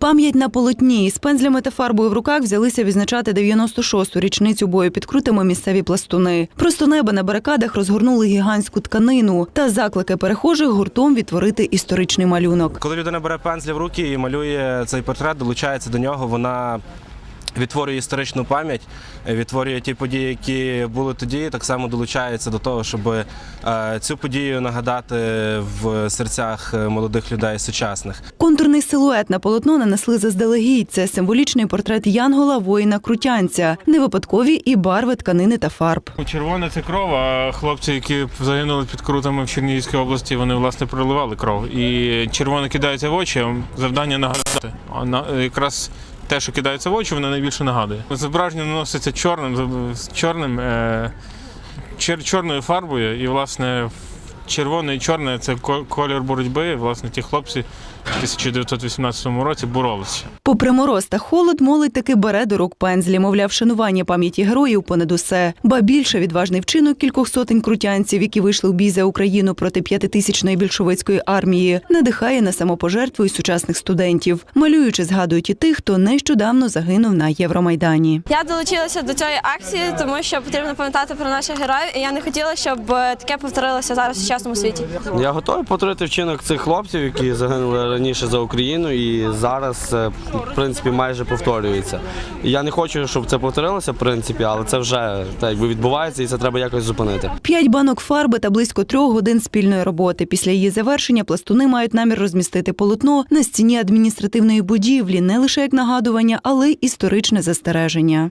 Пам'ять на полотні з пензлями та фарбою в руках взялися відзначати 96-ту річницю бою під крутими місцеві пластуни. Просто неба на барикадах розгорнули гігантську тканину та заклики перехожих гуртом відтворити історичний малюнок. Коли людина бере пензля в руки і малює цей портрет, долучається до нього, вона відтворює історичну пам'ять, відтворює ті події, які були тоді, так само долучається до того, щоб е, цю подію нагадати в серцях молодих людей сучасних. Контурний силует на полотно нанесли заздалегідь. Це символічний портрет Янгола воїна Крутянця, не випадкові і барви тканини та фарб. Червона це кров, а хлопці, які загинули під крутами в Чернігівській області, вони власне проливали кров. І червоне кидається в очі, завдання нагадати. А на- якраз те, що кидається в очі, воно найбільше нагадує. Зображення наноситься чорним, чорним, е, чер, чорною фарбою, і власне червоне і чорне це ко- колір боротьби. Власне, ті хлопці в 1918 році боролися. Попри мороз та холод, молодь таки бере до рук пензлі, мовляв, шанування пам'яті героїв понад усе. Ба більше відважний вчинок кількох сотень крутянців, які вийшли в бій за Україну проти п'ятитисячної більшовицької армії, надихає на самопожертву і сучасних студентів. Малюючи, згадують і тих, хто нещодавно загинув на Євромайдані. Я долучилася до цієї акції, тому що потрібно пам'ятати про наших героїв, і я не хотіла, щоб е, таке повторилося зараз сучасному світі. Я готовий повторити вчинок цих хлопців, які загинули раніше за Україну, і зараз е, в принципі майже повторюється. Я не хочу, щоб це повторилося, в принципі, але це вже так якби відбувається, і це треба якось зупинити. П'ять банок фарби та близько трьох годин спільної роботи. Після її завершення пластуни мають намір розмістити полотно на стіні адміністративної будівлі не лише як нагадування, але й історичне застереження.